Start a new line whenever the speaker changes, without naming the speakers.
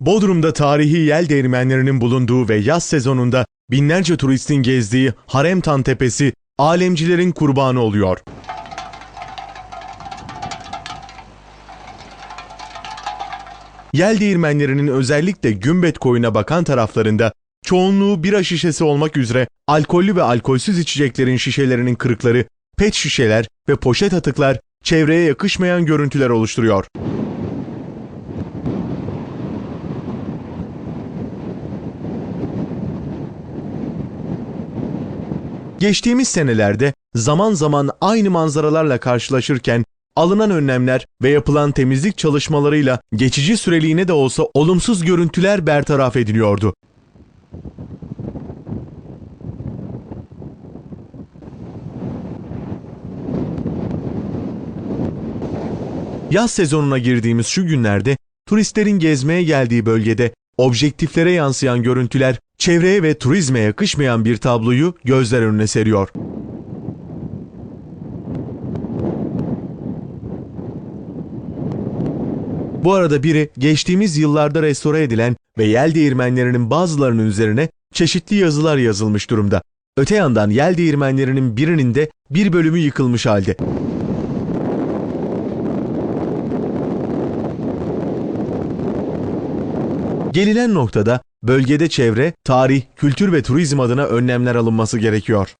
Bodrum'da tarihi yel değirmenlerinin bulunduğu ve yaz sezonunda binlerce turistin gezdiği Haremtan Tepesi alemcilerin kurbanı oluyor. Yel değirmenlerinin özellikle Gümbet koyuna bakan taraflarında çoğunluğu bira şişesi olmak üzere alkollü ve alkolsüz içeceklerin şişelerinin kırıkları, pet şişeler ve poşet atıklar çevreye yakışmayan görüntüler oluşturuyor. Geçtiğimiz senelerde zaman zaman aynı manzaralarla karşılaşırken alınan önlemler ve yapılan temizlik çalışmalarıyla geçici süreliğine de olsa olumsuz görüntüler bertaraf ediliyordu. Yaz sezonuna girdiğimiz şu günlerde turistlerin gezmeye geldiği bölgede objektiflere yansıyan görüntüler çevreye ve turizme yakışmayan bir tabloyu gözler önüne seriyor. Bu arada biri geçtiğimiz yıllarda restore edilen ve yel değirmenlerinin bazılarının üzerine çeşitli yazılar yazılmış durumda. Öte yandan yel değirmenlerinin birinin de bir bölümü yıkılmış halde. Gelinen noktada bölgede çevre, tarih, kültür ve turizm adına önlemler alınması gerekiyor.